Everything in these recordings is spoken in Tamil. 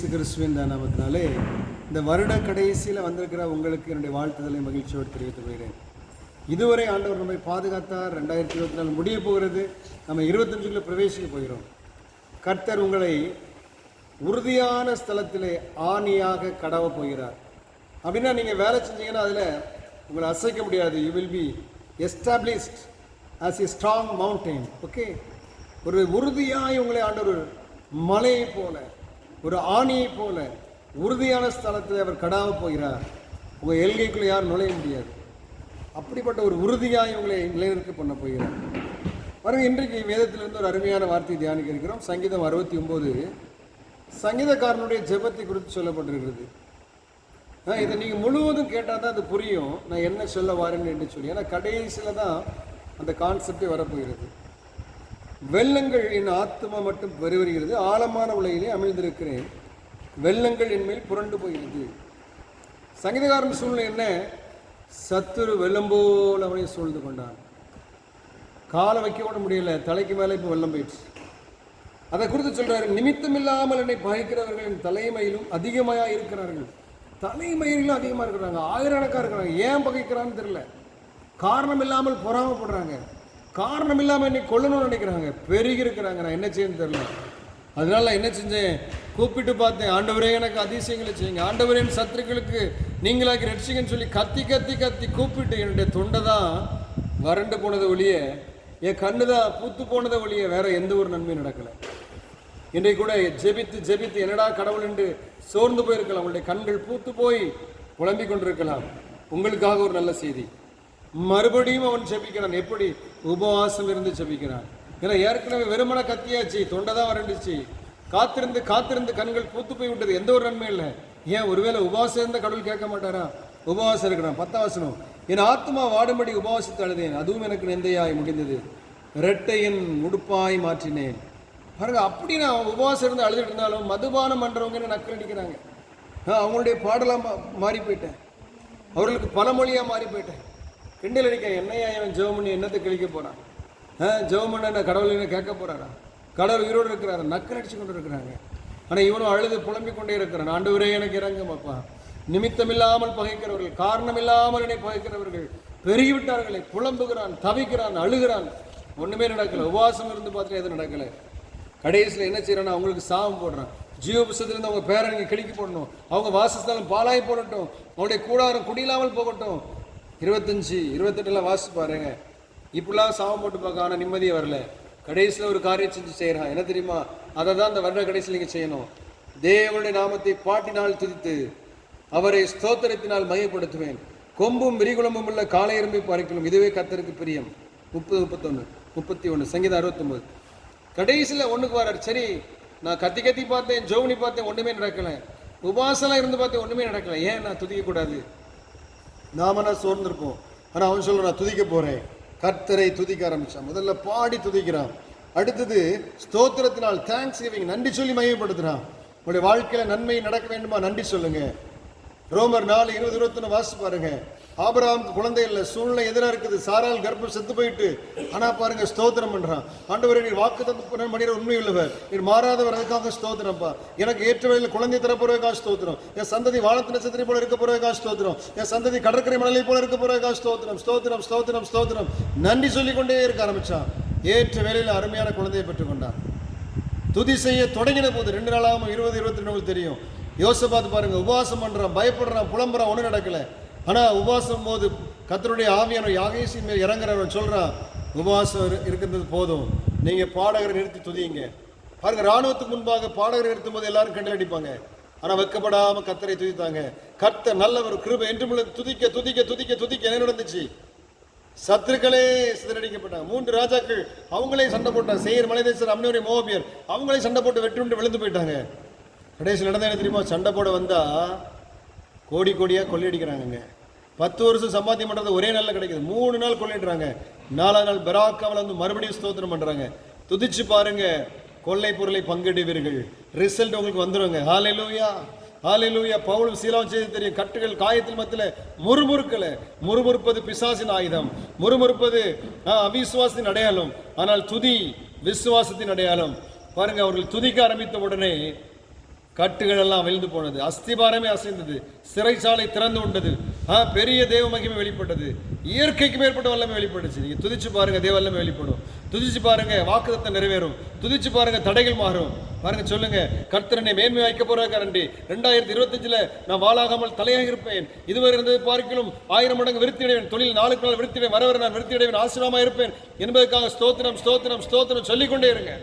இயேசு கிறிஸ்துவின் நாமத்தினாலே இந்த வருட கடைசியில் வந்திருக்கிற உங்களுக்கு என்னுடைய வாழ்த்துதலை மகிழ்ச்சியோடு தெரிவித்துக் கொள்கிறேன். இதுவரை ஆண்டவர் நம்மை பாதுகாத்தார். ரெண்டாயிரத்தி இருபத்தி நாலு முடிய போகிறது. நம்ம இருபத்தஞ்சுக்குள்ளே பிரவேசிக்க போகிறோம். கர்த்தர் உங்களை உறுதியான ஸ்தலத்திலே ஆணியாக கடவ போகிறார். அப்படின்னா நீங்கள் வேலை செஞ்சீங்கன்னா அதில் உங்களை அசைக்க முடியாது. You will be established as a strong mountain okay ஒரு உறுதியாய் உங்களை ஆண்டவர் மலையை போல ஒரு ஆணியை போல உறுதியான ஸ்தலத்தில் அவர் கடாவ போகிறார். உங்கள் எல்கைக்குள்ளே யாரும் நுழைய முடியாது. அப்படிப்பட்ட ஒரு உறுதியாக உங்களை நிலைநிற்க பண்ண போகிறார். பாருங்க இன்றைக்கு வேதத்திலிருந்து ஒரு அருமையான வார்த்தையை தியானிக்க இருக்கிறோம் சங்கீதம் அறுபத்தி ஒம்பது சங்கீதக்காரனுடைய ஜெபத்தை குறித்து சொல்லப்பட்டிருக்கிறது. இதை நீங்கள் முழுவதும் கேட்டால் தான் அது புரியும். நான் என்ன சொல்ல வரேன்னு என்று சொல்லி. ஏன்னா கடைசியில் தான் அந்த கான்செப்டே வரப்போகிறது. வெள்ளங்கள் என் ஆத்மா மட்டும் பெருவருகிறது ஆழமான உலகிலே அமைந்திருக்கிறேன். வெள்ளங்கள் என்மேல் புரண்டு போகிறது. சங்கீதகாரன் சூழ்நிலை என்ன? சத்துரு வெள்ளம் போல் அவனை சூழ்ந்து கொண்டான். காலை வைக்க கூட முடியல. தலைக்கு மேலே இப்போ வெள்ளம் போயிடுச்சு. அதை குறித்து சொல்கிறாரு நிமித்தம் இல்லாமல் என்னை பகைக்கிறவர்களின் தலைமையிலும் அதிகமாக இருக்கிறார்கள். தலைமையிலும் அதிகமாக இருக்கிறாங்க. ஆயிரக்கணக்காக இருக்கிறாங்க. ஏன் பகைக்கிறான்னு தெரியல. காரணம் இல்லாமல் பொறாமப்படுறாங்க. காரணம் இல்லாமல் என்னை கொல்லணும்னு நினைக்கிறாங்க. பெருகி இருக்கிறாங்க நான் என்ன செய்யணும்னு தெரியல. அதனால நான் என்ன செஞ்சேன்? கூப்பிட்டு பார்த்தேன். ஆண்டவரே எனக்கு அதிசயங்களை செய்யுங்க. ஆண்டவரின் சத்துருக்களுக்கு நீங்களாக ரட்சிங்கன்னு சொல்லி கத்தி கத்தி கத்தி கூப்பிட்டு என்னுடைய தொண்டை தான் வறண்டு போனதை ஒழிய என் கண்ணு தான் பூத்து போனதை ஒழிய வேற எந்த ஒரு நன்மையும் நடக்கலை. இன்றைக்கு கூட ஜெபித்து ஜெபித்து என்னடா கடவுள் என்று சோர்ந்து போயிருக்கலாம். உங்களுடைய கண்கள் பூத்து போய் புலம்பிக் கொண்டிருக்கலாம். உங்களுக்காக ஒரு நல்ல செய்தி. மறுபடியும் அவன் செபிக்கிறான். எப்படி? உபவாசம் இருந்து செபிக்கிறான். ஏன்னா ஏற்கனவே வெறுமன கத்தியாச்சு தொண்டை தான் வறண்டுச்சு. காத்திருந்து காத்திருந்து கண்கள் பூத்து போய் விட்டது. எந்த ஒரு நன்மை இல்லை. ஏன்? ஒருவேளை உபவாசம் இருந்தால் கடவுள் கேட்க மாட்டாரா? உபவாசம் இருக்கிறான். பத்தாவசனம் என் ஆத்மா வாடும்படி உபவாசத்தை அழுதேன். அதுவும் எனக்கு நெந்தையாய் முடிந்தது. ரெட்டையின் உடுப்பாய் மாற்றினேன். பாருங்க அப்படி நான் உபவாசம் இருந்து அழுதுட்டு இருந்தாலும் மதுபானம் பண்ணுறவங்க என்ன நக்கல் அடிக்கிறாங்க? அவங்களுடைய பாடலாக மா- மாறி போயிட்டேன். அவர்களுக்கு பழமொழியா மாறி போயிட்டேன். கிண்டல் அடிக்க என்னையா இவன் ஜெபம் பண்ணி என்னத்தை கிழிக்க போகிறான் ஆ ஜெபம் பண்ண என்ன கடவுள் என்ன கேட்க போகிறாரா கடவுள் உயிரோடு இருக்கிறாரு நக்கல் அடிச்சு கொண்டு இருக்கிறாங்க ஆனால் இவனும் அழுது புலம்பிக் கொண்டே இருக்கிறான். ஆண்டவரே எனக்கு இறங்கும் அப்பா நிமித்தமில்லாமல் பகைக்கிறவர்கள் காரணமில்லாமல் என்னை பகைக்கிறவர்கள் பெருகிவிட்டார்களே. புலம்புகிறான் தவிக்கிறான் அழுகிறான். ஒன்றுமே நடக்கலை. உபவாசம் இருந்து பார்த்துட்டு எதுவும் நடக்கலை. கடைசியில் என்ன செய்கிறான் அவங்களுக்கு சாபம் போடுறான். ஜீவ புஸ்தத்திலிருந்து அவங்க பேரை நீங்கள் கிழிக்க போடணும். அவங்க வாசஸ்தலம் பாலாய் போடட்டும். அவருடைய கூடாரம் குடியில்லாமல் போகட்டும். இருபத்தஞ்சி இருபத்தெட்டில் வாசிச்சு பாருங்க. இப்படிலாம் சாபம் போட்டு பார்க்க ஆனால் நிம்மதியே வரல. கடைசியில் ஒரு காரியம் செஞ்சு செய்கிறான் என்ன தெரியுமா? அதை தான் அந்த வருட கடைசியில் நீங்கள் செய்யணும். தேவனுடைய நாமத்தை பாட்டினால் துதித்து அவரை ஸ்தோத்திரத்தினால் மையப்படுத்துவேன் கொம்பும் விரிகுளமும் உள்ள காலை எறும்பை பறிக்கலும் இதுவே கத்தருக்கு பிரியம். முப்பது முப்பத்தொன்று முப்பத்தி ஒன்று சங்கீதம் அறுபத்தொம்பது. கடைசியில் ஒன்றுக்கு வரார். சரி நான் கத்தி கத்தி பார்த்தேன் ஜோவனி பார்த்தேன் ஒன்றுமே நடக்கலை. உபாசலாம் இருந்து பார்த்தேன் ஒன்றுமே நடக்கல. ஏன் நான் துதிக்கக்கூடாது? நாமனா சோர்ந்திருப்போம். ஆனால் அவன் சொல்றான் நான் துதிக்க போகிறேன் கர்த்தரை துதிக்க ஆரம்பிச்சான். முதல்ல பாடி துதிக்கிறான். அடுத்தது ஸ்தோத்திரத்தினால் தேங்க்ஸ் கிவிங் நன்றி சொல்லி மையப்படுத்துகிறான் உங்களுடைய வாழ்க்கையில் நன்மை நடக்க வேண்டுமா? நன்றி சொல்லுங்கள் ரோமர் நாலு இருபது இருபத்தொன்னு வாசி பாருங்க. ஆபிரகாமுக்கு குழந்தை இல்லை சூழ்நிலை எதிராக இருக்குது. சாரால் கர்ப்பம் செத்து போயிட்டு. ஆனா பாருங்க ஸ்தோத்திரம் பண்றான். ஆண்டவரை நீர் வாக்கு தந்து மனிதர் உண்மை உள்ளவர் நீர் மாறாதவர் அதுக்காக ஸ்தோத்திரம்ப்பா எனக்கு ஏற்ற வழியில் குழந்தை தரப்போறதுக்காக ஸ்தோத்திரம். என் சந்ததி வானத்து நட்சத்திரம் போல இருக்க போறதுக்காக ஸ்தோத்திரம். என் சந்ததி கடற்கரை மணலை போல இருக்க போறதுக்காக ஸ்தோத்திரம். ஸ்தோத்திரம் ஸ்தோத்திரம் ஸ்தோத்திரம். நன்றி சொல்லிக்கொண்டே இருக்க ஆரம்பிச்சான். ஏற்ற வேலையில் அருமையான குழந்தையை பெற்றுக்கொண்டான். துதி செய்ய தொடங்கின போது ரெண்டு நாளாகவும் இருபது இருபத்தி ரெண்டு தெரியும். தெரியும் பார்த்து பாருங்கள் உபவாசம் பண்ணுறான் பயப்படுறான் புலம்புறான் ஒன்றும் நடக்கல. ஆனால் உபவாசம் போது கத்தருடைய ஆவியான யாகேசின் மேல் இறங்குறவன் சொல்கிறான் உபவாசம் இருக்கிறது போதும். நீங்கள் பாடகரை நிறுத்தி துதிங்க பாருங்க ராணுவத்துக்கு முன்பாக பாடகரை நிறுத்தும் போது எல்லாரும் கண்டில் அடிப்பாங்க. ஆனால் வெக்கப்படாமல் கத்தரை துதித்தாங்க. கர்த்தர் நல்லவர் கிருபை என்று துதிக்க துதிக்க துதிக்க துதிக்க என்ன நடந்துச்சு? சத்துருக்களே சிதறடிக்கப்பட்டாங்க. மூன்று ராஜாக்கள் அவங்களே சண்டை போட்டாங்க. சேயர் மலைதேசர் அம்னோரி மோபியர் அவங்களே சண்டை போட்டு வெற்றி விழுந்து போயிட்டாங்க. கடைசி நடந்த என்ன தெரியுமா? சண்டை போட வந்தால் கோடி கோடியாக கொள்ளையடிக்கிறாங்கங்க. பத்து வருஷம் சம்பாத்தியம் பண்ணுறது ஒரே நாளில் கிடைக்குது. மூணு நாள் கொள்ளையிடுறாங்க நாலாவது நாள் பெராக்காவில் வந்து மறுபடியும் ஸ்தோத்திரம் பண்ணுறாங்க துதிச்சு பாருங்க. கொள்ளை பொருளை பங்கிடுவீர்கள். ரிசல்ட் உங்களுக்கு வந்துருங்க. ஹாலே லூயா பவுலும் சீலாவும் செய்து தெரியும். கட்டுகள் காயத்தில் மத்தியில் முறுமுறுக்கலை. முறுமுறுப்பது பிசாசின் ஆயுதம். முறுமுறுப்பது ஆ, அவிசுவாசத்தின் அடையாளம். ஆனால் துதி விசுவாசத்தின் அடையாளம். பாருங்க அவர்கள் துதிக்க ஆரம்பித்த உடனே கட்டுகள் எல்லாம் விழுந்து போனது. அஸ்திபாரமே அசைந்தது. சிறைச்சாலை திறந்து கொண்டது. ஆ பெரிய தேவ மகிமை வெளிப்பட்டது. இயற்கைக்கு மேற்பட்ட வல்லமை வெளிப்பட்டுச்சு. நீங்கள் துதிச்சு பாருங்க தேவ வல்லமை வெளிப்படும். துதிச்சு பாருங்க வாக்குதத்தை நிறைவேறும். துதிச்சு பாருங்க தடைகள் மாறும். பாருங்க சொல்லுங்க. கர்த்தரனை மேன்மை வைக்க போறாங்க கரண்டி. ரெண்டாயிரத்தி இருபத்தஞ்சுல நான் வாழாகாமல் தலையாக இருப்பேன் இதுவரை இருந்தது பார்க்கிலும் ஆயிரம் மடங்கு விருத்தியடைவேன். தொழில் நாளுக்கு நாள் விருத்தியடைவேன் வரவரை நான் விருத்தியடைவேன். ஆசிரமா இருப்பேன். என்பதற்காக ஸ்தோத்திரம் ஸ்தோத்திரம் ஸ்தோத்திரம் சொல்லிக்கொண்டே இருங்க.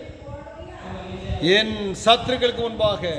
என் சத்துருக்களுக்கு முன்பாக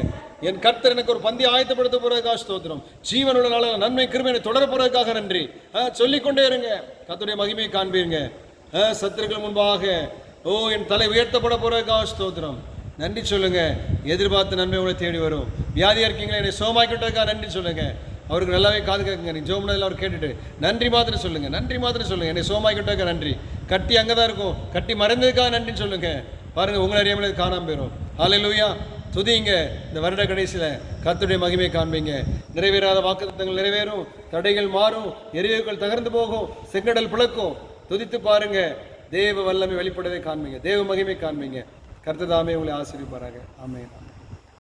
என் கர்த்தர் எனக்கு ஒரு பந்தி ஆயத்தப்படுத்த போறதுக்காக ஸ்தோத்திரம். ஜீவனுள்ள நாளில் நன்மை கிருமையை தொடர போறதுக்காக நன்றி. ஆ, சொல்லிக்கொண்டே இருங்க. கத்துடைய மகிமையை காண்பீங்க ஆ, சத்துருக்கள் முன்பாக ஓ என் தலை உயர்த்தப்பட போறதுக்காக ஸ்தோத்திரம். நன்றி சொல்லுங்க. எதிர்பார்த்த நன்மை உங்களை தேடி வரும். வியாதியாக இருக்கீங்களா? என்னை சோமாக்கிட்டதுக்காக நன்றி சொல்லுங்க. அவருக்கு நல்லாவே காது கேட்குங்க. நீ ஜோம்னதில் அவர் கேட்டுட்டு நன்றி மாத்திரம் சொல்லுங்க நன்றி மாத்திரம் சொல்லுங்க. என்னை சோமாக்கிட்டதுக்காக நன்றி. கட்டி அங்கே தான் இருக்கும். கட்டி மறைந்ததுக்காக நன்றி சொல்லுங்க. பாருங்க உங்களை அறியாமல் காணாமல் காணாம போயிடும் ஹalleluya. துதிங்க இந்த வருட கடைசியில் கத்துடைய மகிமை காண்பீங்க. நிறைவேறாத வாக்குத்தங்கள் நிறைவேறும். தடைகள் மாறும். எரிவுகள் தகர்ந்து போகும். செங்கடல் பிளக்கும். துதித்து பாருங்க. தேவ வல்லமை வெளிப்படவே காண்பீங்க. தேவ மகிமை காண்பீங்க. கர்த்தர் தாமே உங்களை ஆசிரியப்பாராங்க ஆமென்.